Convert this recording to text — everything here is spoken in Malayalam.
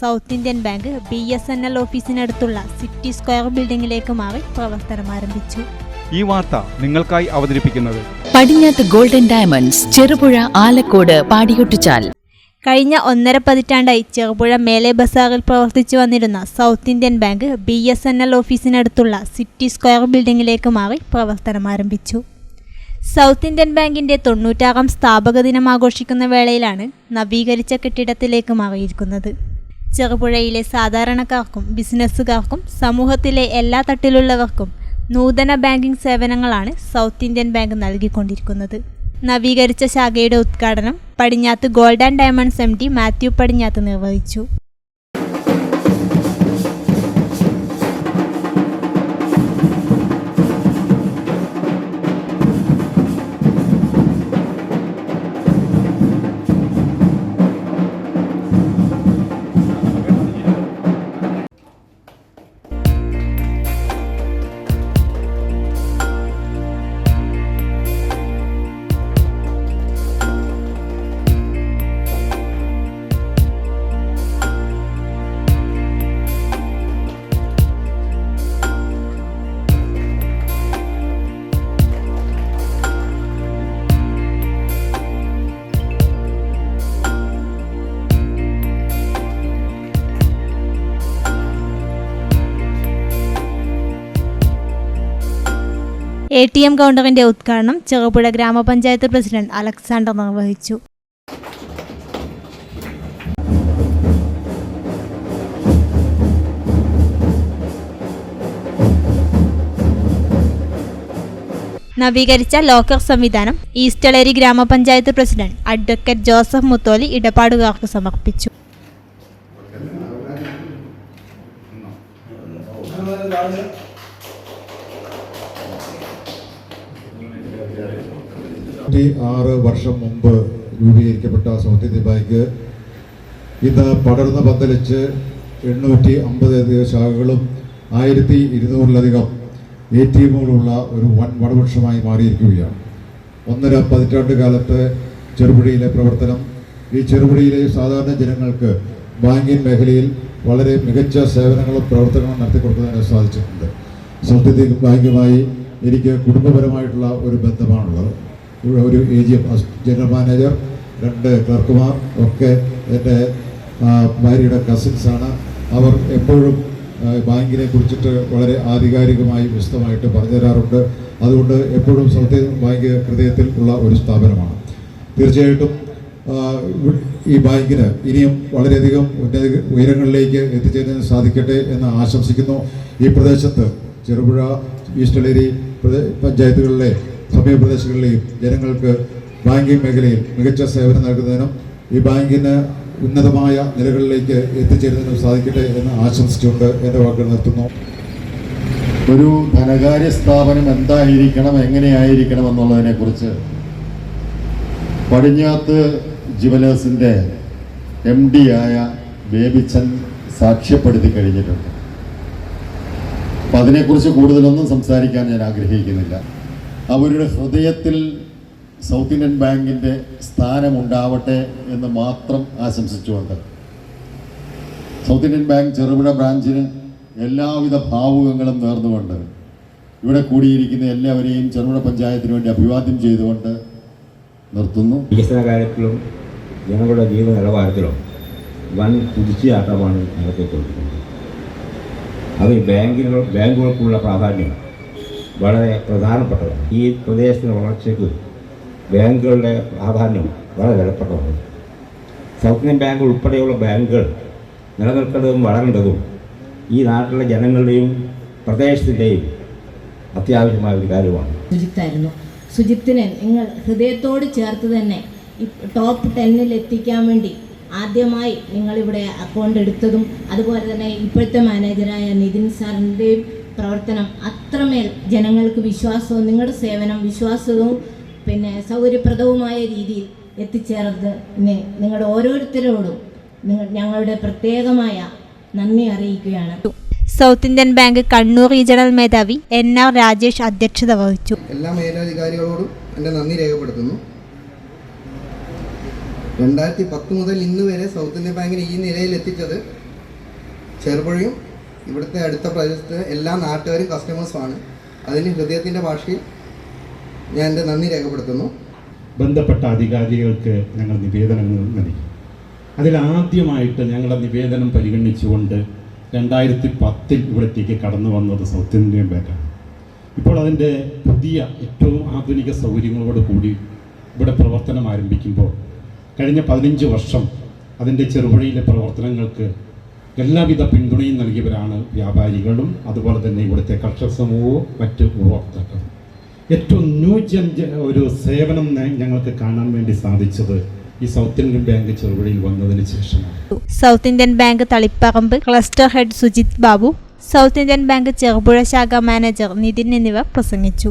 South Indian Bank B S N L ഓഫീസിനടുത്തുള്ള city square ബിൽഡിംഗിലേക്ക് മാറി പ്രവർത്തനം ആരംഭിച്ചു. ഈ വാർത്ത നിങ്ങൾക്കായി അവതരിപ്പിക്കുന്നത് പടിഞ്ഞാത്ത് ഗോൾഡൻ ഡയമണ്ട്സ് ചെറുപുഴ ആലക്കോട് പാടിയൊട്ടിച്ചാൽ. കഴിഞ്ഞ ഒന്നര പതിറ്റാണ്ടായി ചെറുപുഴ മേലെ ബസാറിൽ പ്രവർത്തിച്ചു വന്നിരുന്ന South Indian Bank B S N L ഓഫീസിനടുത്തുള്ള city square ബിൽഡിംഗിലേക്ക് മാറി പ്രവർത്തനം ആരംഭിച്ചു. സൗത്ത് ഇന്ത്യൻ ബാങ്കിന്റെ തൊണ്ണൂറ്റാറാം സ്ഥാപക ദിനം ആഘോഷിക്കുന്ന വേളയിലാണ് നവീകരിച്ച കെട്ടിടത്തിലേക്ക് മാറിയിരിക്കുന്നത്. ചെറുപുഴയിലെ സാധാരണക്കാർക്കും ബിസിനസ്സുകാർക്കും സമൂഹത്തിലെ എല്ലാ തട്ടിലുള്ളവർക്കും നൂതന ബാങ്കിംഗ് സേവനങ്ങളാണ് സൗത്ത് ഇന്ത്യൻ ബാങ്ക് നൽകിക്കൊണ്ടിരിക്കുന്നത്. നവീകരിച്ച ശാഖയുടെ ഉദ്ഘാടനം Padinjath Gold and Diamonds M D Mathew Padinjath നിർവഹിച്ചു. എ ടി എം കൗണ്ടറിന്റെ ഉദ്ഘാടനം ചെറുപുഴ ഗ്രാമപഞ്ചായത്ത് പ്രസിഡന്റ് അലക്സാണ്ടർ നിർവഹിച്ചു. നവീകരിച്ച ലോക്കർ സംവിധാനം ഈസ്റ്റളേരി ഗ്രാമപഞ്ചായത്ത് പ്രസിഡന്റ് അഡ്വക്കേറ്റ് ജോസഫ് മുത്തോലി ഇടപാടുകാർക്ക് സമർപ്പിച്ചു. ഇരുപത്തി ആറ് വർഷം മുമ്പ് രൂപീകരിക്കപ്പെട്ട ഇന്ത്യൻ ബാങ്ക് ഇന്ന് പടർന്ന് പന്തലിച്ച് എണ്ണൂറ്റി അമ്പതിലധികം ശാഖകളും ആയിരത്തി ഇരുന്നൂറിലധികം എ ടി എമ്മുകളുള്ള ഒരു വൻ വടവൃക്ഷമായി മാറിയിരിക്കുകയാണ്. ഒന്നര പതിറ്റാണ്ട് കാലത്ത് ചെറുപുഴയിലെ പ്രവർത്തനം ഈ ചെറുപുഴയിലെ സാധാരണ ജനങ്ങൾക്ക് ബാങ്കിങ് മേഖലയിൽ വളരെ മികച്ച സേവനങ്ങളും പ്രവർത്തനങ്ങളും നടത്തിക്കൊടുക്കുന്നതിന് സാധിച്ചിട്ടുണ്ട്. ഇന്ത്യൻ ബാങ്കുമായി എനിക്ക് കുടുംബപരമായിട്ടുള്ള ഒരു ബന്ധമാണുള്ളത്. ഒരു എ ജി ജനറൽ മാനേജർ രണ്ട് ക്ലർക്കുമാർ ഒക്കെ എന്റെ ഭാര്യയുടെ കസിൻസാണ് അവർ എപ്പോഴും ബാങ്കിനെ കുറിച്ചിട്ട് വളരെ ആധികാരികമായി വിശദമായിട്ട് പറഞ്ഞു തരാറുണ്ട് അതുകൊണ്ട് എപ്പോഴും സൗത്ത് ബാങ്ക് ഹൃദയത്തിൽ ഉള്ള ഒരു സ്ഥാപനമാണ്. തീർച്ചയായിട്ടും ഈ ബാങ്കിന് ഇനിയും വളരെയധികം ഉന്നത ഉയരങ്ങളിലേക്ക് എത്തിച്ചേരാൻ സാധിക്കട്ടെ എന്ന് ആശംസിക്കുന്നു. ഈ പ്രദേശത്ത് ചെറുപുഴ ഈസ്റ്റലേരി പ്രദേ- സമീപപ്രദേശങ്ങളിലെയും ജനങ്ങൾക്ക് ബാങ്കിംഗ് മേഖലയിൽ മികച്ച സേവനം നൽകുന്നതിനും ഈ ബാങ്കിന് ഉന്നതമായ നിലകളിലേക്ക് എത്തിച്ചേരുന്നതിനും സാധിക്കട്ടെ എന്ന് ആശംസിച്ചുകൊണ്ട് എന്റെ വാക്കുകൾ നിർത്തുന്നു. ഒരു ധനകാര്യ സ്ഥാപനം എന്തായിരിക്കണം എങ്ങനെയായിരിക്കണം എന്നുള്ളതിനെക്കുറിച്ച് പടിഞ്ഞാത്ത് ജുവലേഴ്സിന്റെ എം ഡി ആയ ബേബിച്ചൻ സാക്ഷ്യപ്പെടുത്തി കഴിഞ്ഞിട്ടുണ്ട്. അപ്പം അതിനെക്കുറിച്ച് കൂടുതലൊന്നും സംസാരിക്കാൻ ഞാൻ ആഗ്രഹിക്കുന്നില്ല. അവരുടെ ഹൃദയത്തിൽ സൗത്ത് ഇന്ത്യൻ ബാങ്കിന്റെ സ്ഥാനമുണ്ടാവട്ടെ എന്ന് മാത്രം ആശംസിച്ചുകൊണ്ട് സൗത്ത് ഇന്ത്യൻ ബാങ്ക് ചെറുപുഴ ബ്രാഞ്ചിന് എല്ലാവിധ ഭാവുകങ്ങളും നേർന്നുകൊണ്ട് ഇവിടെ കൂടിയിരിക്കുന്ന എല്ലാവരെയും ചെറുപുഴ പഞ്ചായത്തിന് വേണ്ടി അഭിവാദ്യം ചെയ്തുകൊണ്ട് നിർത്തുന്നു. വികസന കാര്യത്തിലും ജനങ്ങളുടെ ജീവിത നിലവാരത്തിലും വൻ കുതിച്ചുചാട്ടമാണ് നടത്തിക്കൊണ്ടിരിക്കുന്നത്. അത് ബാങ്കുകൾ ബാങ്കുകൾക്കുള്ള പ്രാധാന്യം വളരെ പ്രധാനപ്പെട്ടതാണ്. ഈ പ്രദേശത്തിന്റെ വളർച്ചയ്ക്ക് ബാങ്കുകളുടെ പ്രാധാന്യം വളരെ വിലപ്പെട്ടതാണ്. സൗത്ത് ഇന്ത്യൻ ബാങ്ക് ഉൾപ്പെടെയുള്ള ബാങ്കുകൾ നിലനിൽക്കേണ്ടതും വളരേണ്ടതും ഈ നാട്ടിലെ ജനങ്ങളുടെയും പ്രദേശത്തിന്റെയും അത്യാവശ്യമായ ഒരു കാര്യമാണ്. സുജിത്തായിരുന്നു. സുജിത്തിനെ നിങ്ങൾ ഹൃദയത്തോട് ചേർത്ത് തന്നെ ടോപ്പ് ടെന്നിൽ എത്തിക്കാൻ വേണ്ടി ആദ്യമായി നിങ്ങളിവിടെ അക്കൗണ്ട് എടുത്തതും അതുപോലെ തന്നെ ഇപ്പോഴത്തെ മാനേജറായ നിതിൻ സാറിന്റെയും പ്രവർത്തനം അത്രമേൽ ജനങ്ങൾക്ക് വിശ്വാസവും നിങ്ങളുടെ സേവനം വിശ്വാസവും പിന്നെ സൗകര്യപ്രദവുമായ രീതിയിൽ എത്തിച്ചേർന്നതിന് നിങ്ങളുടെ ഓരോരുത്തരോടും നിങ്ങൾ ഞങ്ങളുടെ പ്രത്യേകമായ നന്ദി അറിയിക്കുകയാണ്. South Indian Bank Kannur regional മേധാവി എൻ ആർ രാജേഷ് അധ്യക്ഷത വഹിച്ചു. എല്ലാ മേലധികാരികളോടും എന്റെ നന്ദി രേഖപ്പെടുത്തുന്നു. രണ്ടായിരത്തി പത്ത് മുതൽ ഇന്ന് വരെ സൗത്ത് ഇന്ത്യൻ ബാങ്കിനെ ഈ നിലയിൽ എത്തിച്ചത് ചെറുപുഴയും ഇവിടുത്തെ അടുത്ത പ്രദേശത്ത് എല്ലാ നാട്ടുകാരും കസ്റ്റമേഴ്സുമാണ് അതിന് ഹൃദയത്തിന്റെ ഭാഷയിൽ ഞാൻ എന്റെ നന്ദി രേഖപ്പെടുത്തുന്നു. ബന്ധപ്പെട്ട അധികാരികൾക്ക് ഞങ്ങൾ നിവേദനങ്ങൾ നൽകി. അതിലാദ്യമായിട്ട് ഞങ്ങളുടെ നിവേദനം പരിഗണിച്ചുകൊണ്ട് രണ്ടായിരത്തി പത്തിൽ ഇവിടത്തേക്ക് കടന്നു വന്നത് സൗത്ത് ഇന്ത്യൻ ബാങ്കാണ് ഇപ്പോൾ അതിന്റെ പുതിയ ഏറ്റവും ആധുനിക സൗകര്യങ്ങളോട് കൂടി ഇവിടെ പ്രവർത്തനം ആരംഭിക്കുമ്പോൾ കഴിഞ്ഞ പതിനഞ്ച് വർഷം അതിന്റെ ചെറുപുഴയിലെ പ്രവർത്തനങ്ങൾക്ക് എല്ലാവിധ പിന്തുണയും നൽകിയവരാണ് വ്യാപാരികളും അതുപോലെ തന്നെ ഇവിടുത്തെ കർഷക സമൂഹവും മറ്റ് ഉപഭോക്താക്കളും. ഏറ്റവും ന്യൂജൻ ഒരു സേവനം ഞങ്ങൾക്ക് കാണാൻ വേണ്ടി സാധിച്ചത് ഈ സൗത്ത് ഇന്ത്യൻ ബാങ്ക് ചെറുപുഴയിൽ വന്നതിന് ശേഷമാണ്. South Indian Bank Taliparamba cluster head Sujith Babu South Indian Bank Cherupuzha ശാഖ മാനേജർ നിതിൻ എന്നിവർ പ്രസംഗിച്ചു.